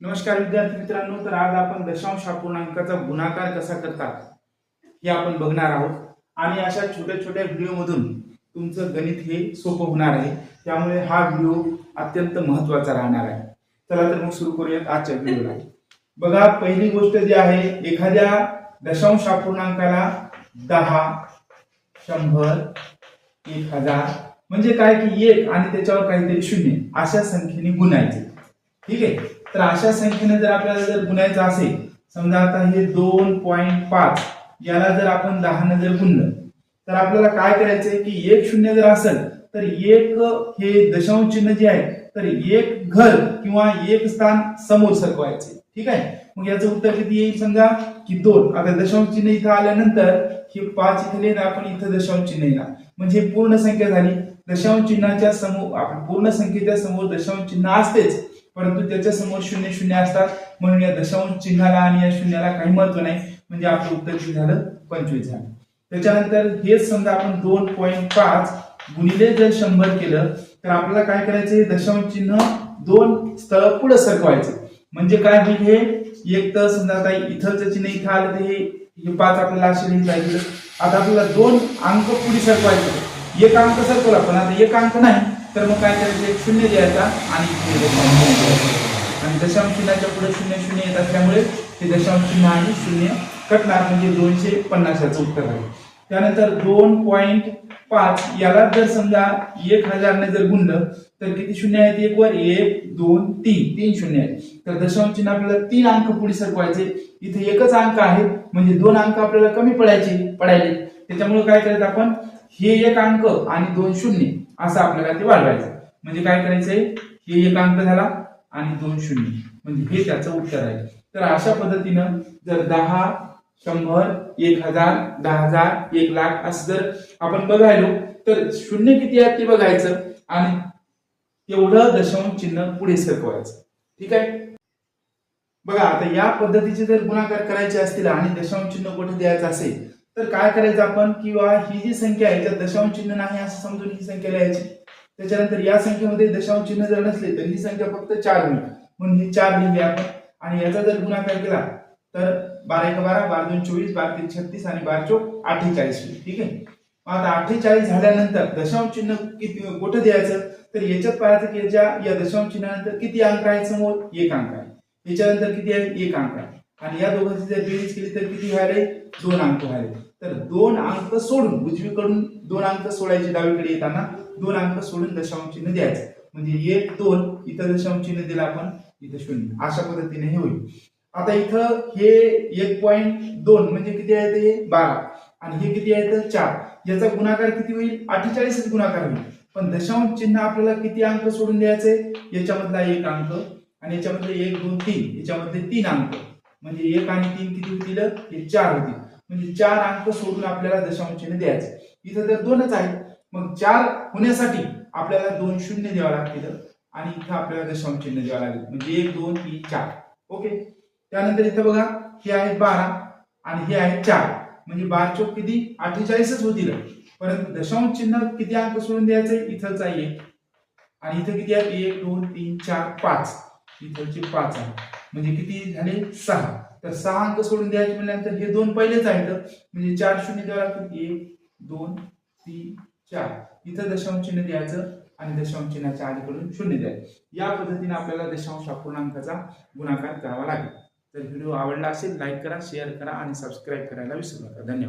नमस्कार विद्यार्थी मित्रांनो तर आज आपण दशांश अपूर्णांकाचा गुणाकार कसा करतात हे आपण बघणार आहोत. आणि अशा छोट्या छोट्या व्हिडिओमधून तुमचं गणित हे सोपं होणार आहे. त्यामुळे हा व्हिडिओ अत्यंत महत्त्वाचा राहणार आहे. चला तर मग सुरू करूयात आजच्या व्हिडिओला बघा पहिली गोष्ट जी आहे एखाद्या दशांश अपूर्णांकाला दहा शंभर एक हजार म्हणजे काय की एक आणि त्याच्यावर काहीतरी शून्य अशा संख्येने गुणायचे. ठीक आहे? तर अशा संख्येने जर आपल्याला जर गुणायचं असेल समजा आता हे दोन पॉईंट पाच याला जर आपण दहानं जर गुणलं तर आपल्याला काय करायचंय की एक शून्य जर असेल तर एक हे दशांश चिन्ह जे आहे तर एक घर किंवा एक स्थान समोर सरकवायचे. ठीक आहे? मग याचं उत्तर किती येईल समजा? की दोन. आता दशांश चिन्ह इथं आल्यानंतर हे पाच इथे लिहिलं आपण इथं दशांश चिन्ह येणार म्हणजे पूर्ण संख्या झाली. दशांश चिन्हाच्या समोर आपण पूर्ण संख्येच्या समोर दशांश चिन्ह असतेच. परंतु त्याच्यासमोर शून्य शून्य असतात. म्हणून या दशांश चिन्हाला आणि या शून्याला काही महत्त्व नाही. म्हणजे आपलं उत्तर किती झालं? पंचवीस झालं. त्याच्यानंतर हेच समजा आपण दोन पॉईंट पाच गुणिले जर शंभर केलं तर आपल्याला काय करायचं? हे दशांश चिन्ह दोन स्थळ पुढे सरकवायचं. म्हणजे काय होईल हे? एक तर समजा आता इथलचं चिन्ह इथं आलं तर हे पाच आपल्याला असे लिहिता आता आपल्याला दोन अंक पुढे सरकवायचे. एक अंक सरकवला पण आता एक अंक नाही. तर मग काय करायचं एक शून्य द्यायचा आणि दशांश आणि दशांश चिन्हाच्या पुढे शून्य शून्य येत असल्यामुळे ते दशांश चिन्ह आणि शून्य कटणार म्हणजे दोनशे पन्नासाचं उत्तर आहे. त्यानंतर दोन पॉईंट पाच याला जर समजा एक हजारने जर गुणलं तर किती शून्य आहेत एक वर एक दोन तीन. तीन शून्य आहेत. तर दशांश चिन्ह आपल्याला तीन अंक पुढे सरकवायचे. इथे एकच अंक आहे म्हणजे दोन अंक आपल्याला कमी पडायचे पडायले त्याच्यामुळे काय करायचं आपण? हे एक अंक आणि दोन शून्य असं आपल्याला ते वाढवायचं. म्हणजे काय करायचंय? हे एक अंक झाला आणि दोन शून्य. म्हणजे हे त्याचं उत्तर आहे. तर अशा पद्धतीनं जर दहा शंभर एक हजार दहा हजार एक लाख असं जर आपण बघायलो तर शून्य किती आहेत ते बघायचं आणि तेवढं दशांश चिन्ह पुढे सरकवायचं. ठीक आहे? बघा आता या पद्धतीचे जर गुणाकार करायचे असतील आणि दशांश चिन्ह कुठे द्यायचं असेल तर काय करायचं आपण? किंवा ही जी संख्या आहे त्यात दशांश चिन्ह नाही असं समजून ही संख्या लिहायची. त्याच्यानंतर या संख्येमध्ये दशांश चिन्ह जर नसले तर ही संख्या फक्त चार होईल म्हणून ही चार लिहिली आपण. आणि याचा जर गुणाकार केला तर बारा एक बारा बारा दोन चोवीस बारा तीन छत्तीस आणि बारा चौक अठ्ठेचाळीस होईल. ठीक आहे? मग आता अठ्ठेचाळीस झाल्यानंतर दशांश चिन्ह किती कुठं द्यायचं? तर याच्यात पाहायचं की याच्या या दशांश चिन्हानंतर किती अंक आहेत समोर? एक अंक आहे. याच्यानंतर किती आहे एक अंक आहे. आणि या दोघांची जर बेरीज केली तर किती व्हायला? दोन अंक व्हायला. तर दोन अंक सोडून उजवीकडून दोन अंक सोडायचे डावीकडे येताना दोन अंक सोडून दशांश चिन्ह द्यायचं. म्हणजे एक दोन इथं दशांश चिन्ह दिलं आपण इथं शून्य. अशा पद्धतीने हे होईल. आता इथं हे एक पॉईंट दोन म्हणजे किती आहे ते? बारा. आणि हे किती आहे तर चार. याचा गुणाकार किती होईल? अठ्ठेचाळीसच गुणाकार होईल. पण दशांश चिन्ह आपल्याला किती अंक सोडून द्यायचे? याच्यामधला एक अंक. आणि याच्यामधले एक दोन तीन. याच्यामधले तीन अंक. म्हणजे एक आणि तीन किती होतील? हे चार होतील. म्हणजे चार अंक सोडून आपल्याला दशांश चिन्ह द्यायचे. इथं तर दोनच आहेत. मग चार होण्यासाठी आपल्याला दोन शून्य द्यावं लागतील आणि इथं आपल्याला दशांश चिन्ह द्यावं लागेल. म्हणजे एक दोन तीन चार. ओके? त्यानंतर इथं बघा हे आहे बारा आणि हे आहे चार. म्हणजे बार चौक किती? अठ्ठेचाळीसच होतील. परंतु दशांश चिन्ह किती अंक सोडून द्यायचे? इथंच आहे एक. आणि इथं किती आहे एक दोन तीन चार पाच. इथलचे पाच आहे म्हणजे किती? झाले सहा. तर सहा अंक सोडून द्यायचे म्हणल्यानंतर हे दोन पहिलेच आहेत. म्हणजे चार शून्य द्यावं लागतील. एक दोन तीन चार. इथं दशांश चिन्ह द्यायचं आणि दशांश चिन्हाच्या अलीकडून शून्य द्यायचं. या पद्धतीने आपल्याला दशांश अपूर्णांकाचा गुणाकार करावा लागेल. तर व्हिडिओ आवडला असेल लाईक करा शेअर करा आणि सबस्क्राईब करायला विसरू नका. धन्यवाद.